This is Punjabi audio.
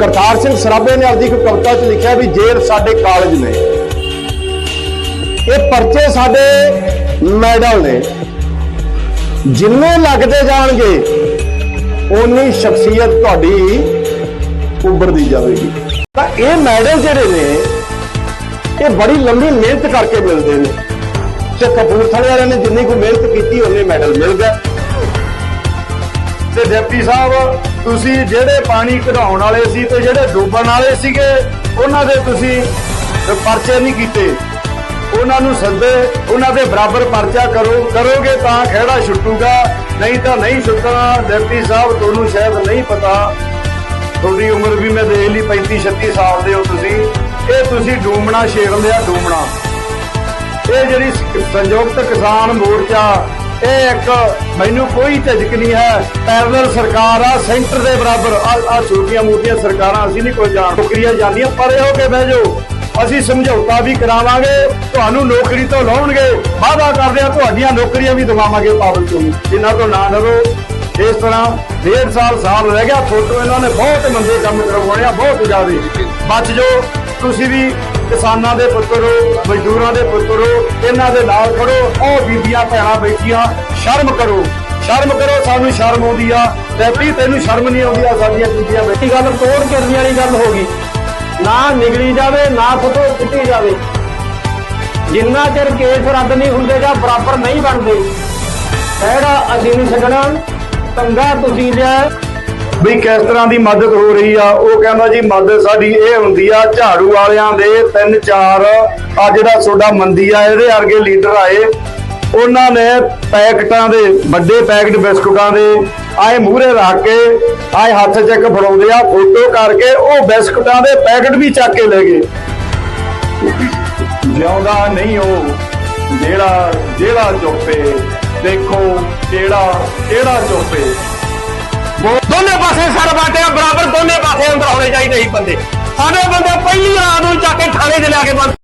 ਕਰਤਾਰ ਸਿੰਘ ਸਰਾਭੇ ਨੇ ਆਪਦੀ ਇੱਕ ਕਵਿਤਾ 'ਚ ਲਿਖਿਆ ਵੀ ਜੇਲ੍ਹ ਸਾਡੇ ਕਾਲਜ ਨੇ। ਇਹ ਪਰਚੇ ਸਾਡੇ ਮੈਡਲ ਨੇ। ਜਿੰਨੇ ਲੱਗਦੇ ਜਾਣਗੇ, ਓਨੀ ਸ਼ਖਸੀਅਤ ਤੁਹਾਡੀ ਉੱਭਰਦੀ ਜਾਵੇਗੀ। ਤਾਂ ਇਹ ਮੈਡਲ ਜਿਹੜੇ ਨੇ, ਇਹ ਬੜੀ ਲੰਬੀ ਮਿਹਨਤ ਕਰਕੇ ਮਿਲਦੇ ਨੇ। ਤੇ ਕਪੂਰਥਲੇ ਵਾਲਿਆਂ ਨੇ ਜਿੰਨੀ ਕੋਈ ਮਿਹਨਤ ਕੀਤੀ ਉਹਨੇ ਮੈਡਲ ਮਿਲ ਗਿਆ। ਤੇ ਡਿਪਟੀ ਸਾਹਿਬ ਤੁਸੀਂ ਜਿਹੜੇ ਪਾਣੀ ਕਢਾਉਣ ਵਾਲੇ ਸੀ ਤੇ ਜਿਹੜੇ ਡੁੱਬਣ ਵਾਲੇ ਸੀਗੇ, ਉਹਨਾਂ ਦੇ ਤੁਸੀਂ ਪਰਚੇ ਨਹੀਂ ਕੀਤੇ। ਉਹਨਾਂ ਨੂੰ ਸੱਦੇ, ਉਹਨਾਂ ਦੇ ਬਰਾਬਰ ਪਰਚਾ ਕਰੋ, ਕਰੋਗੇ ਤਾਂ ਖਹਿੜਾ ਛੁੱਟੂਗਾ, ਨਹੀਂ ਤਾਂ ਨਹੀਂ ਛੁੱਟਣਾ। ਡਿਪਟੀ ਸਾਹਿਬ, ਤੁਹਾਨੂੰ ਸ਼ਾਇਦ ਨਹੀਂ ਪਤਾ, ਤੁਹਾਡੀ ਉਮਰ ਵੀ ਮੈਂ ਦੇਖ ਲਈ 35 36 ਸਾਲ ਦੇ ਹੋ ਤੁਸੀਂ। ਇਹ ਤੁਸੀਂ ਡੂਮਣਾ ਛੇੜ ਲਿਆ ਡੂਮਣਾ। ਇਹ ਜਿਹੜੀ ਸੰਯੁਕਤ ਕਿਸਾਨ ਮੋਰਚਾ ਇਹ ਇੱਕ ਮੈਨੂੰ ਕੋਈ ਝਿਜਕ ਨਹੀਂ ਹੈ। ਪੈਰਲਲ ਸਰਕਾਰ ਆ ਸੈਂਟਰ ਦੇ ਬਰਾਬਰ। ਆ ਛੋਟੀਆਂ ਮੋਟੀਆਂ ਸਰਕਾਰਾਂ ਅਸੀਂ ਨਹੀਂ ਕੋਈ ਜਾਣ। ਨੌਕਰੀਆਂ ਜਾਂਦੀਆਂ, ਪਰੇ ਹੋ ਕੇ ਬਹਿ ਜਾਓ। ਅਸੀਂ ਸਮਝੌਤਾ ਵੀ ਕਰਾਵਾਂਗੇ, ਤੁਹਾਨੂੰ ਨੌਕਰੀ ਤੋਂ ਲਾਉਣਗੇ। ਵਾਅਦਾ ਕਰਦੇ ਆ, ਤੁਹਾਡੀਆਂ ਨੌਕਰੀਆਂ ਵੀ ਦਿਵਾਵਾਂਗੇ ਪਾਵਨ ਤੋਂ ਜਿਨ੍ਹਾਂ ਤੋਂ ਨਾ ਡਰੋ। ਇਸ ਤਰ੍ਹਾਂ ਡੇਢ ਸਾਲ ਸਾਲ ਰਹਿ ਗਿਆ। ਫੋਟੋ ਇਹਨਾਂ ਨੇ ਬਹੁਤ ਮੰਦੇ ਕੰਮ ਕਰਵਾਉਣੇ ਆ, ਬਹੁਤ ਜ਼ਿਆਦਾ। ਬਚ ਜਾਓ। ਤੁਸੀਂ ਵੀ ਕਿਸਾਨਾਂ ਦੇ ਪੁੱਤਰੋ ਮਜ਼ਦੂਰਾਂ ਦੇ ਪੁੱਤਰੋ ਇਹਨਾਂ ਦੇ ਨਾਲ ਖੜੋ, ਉਹ ਬੀਬੀਆਂ, ਭੈਣਾਂ ਬੈਠੀਆਂ ਸ਼ਰਮ ਕਰੋ। ਸ਼ਰਮ ਕਰੋ, ਸਾਨੂੰ ਸ਼ਰਮ ਆਉਂਦੀ ਆ। ਤੇ ਤੈਨੂੰ ਸ਼ਰਮ ਨਹੀਂ ਆਉਂਦੀ ਆ, ਸਾਡੀਆਂ ਬੀਬੀਆਂ ਬੈਠੀ ਗੱਲ ਤੋੜ ਕਰਨੀ ਵਾਲੀ ਗੱਲ ਹੋ ਗਈ। ਨਾ ਨਿਗਲੀ ਜਾਵੇ, ਨਾ ਫੋਟੋ ਕੁੱਟੀ ਜਾਵੇ। ਜਿੰਨਾ ਚਿਰ ਕੇਸ ਰੱਦ ਨਹੀਂ ਹੁੰਦੇ ਜਾਂ ਬਰਾਬਰ ਨਹੀਂ ਬਣਦੇ, ਇਹਦਾ ਅਸੀਂ ਨਹੀਂ ਛੱਡਣਾ। ਤੰਗਾ ਤੁਸੀਂ ਲਿਆ। ਵੀ ਕਿਸ ਤਰ੍ਹਾਂ ਦੀ ਮਦਦ ਹੋ ਰਹੀ ਆ? ਉਹ ਕਹਿੰਦਾ ਜੀ, ਮਦਦ ਸਾਡੀ ਇਹ ਹੁੰਦੀ ਆ, ਝਾੜੂ ਵਾਲਿਆਂ ਦੇ ਤਿੰਨ ਚਾਰ, ਆ ਜਿਹੜਾ ਤੁਹਾਡਾ ਮੰਦੀ ਆ, ਇਹਦੇ ਵਰਗੇ ਲੀਡਰ ਆਏ। ਉਹਨਾਂ ਨੇ ਪੈਕਟਾਂ ਦੇ, ਵੱਡੇ ਪੈਕਟ ਬਿਸਕੁਟਾਂ ਦੇ, ਆਏ ਮੂਹਰੇ ਰੱਖ ਕੇ, ਆਏ ਹੱਥ ਚੱਕ ਫੜਾਉਂਦੇ ਆ, ਫੋਟੋ ਕਰਕੇ ਉਹ ਬਿਸਕੁਟਾਂ ਦੇ ਪੈਕਟ ਵੀ ਚੱਕ ਕੇ ਲੈ ਗਏ। ਜਿਉਂਦਾ ਨਹੀਂ ਉਹ, ਜਿਹੜਾ ਜਿਹੜਾ ਚੁੱਪੇ, ਦੇਖੋ ਕਿਹੜਾ ਕਿਹੜਾ ਚੁੱਪੇ। ਦੋਨੇ ਪਾਸੇ ਸਰ ਬਾਟੇ ਬਰਾਬਰ, ਦੋਨੇ ਪਾਸੇ ਅੰਦਰ ਹੋਣੇ ਚਾਹੀਦੇ ਸੀ ਬੰਦੇ। ਸਾਡੇ ਬੰਦੇ ਪਹਿਲੀ ਰਾਤ ਨੂੰ ਚੱਕ ਕੇ ਥਾਣੇ 'ਚ ਲਿਆ ਕੇ ਬੰਦ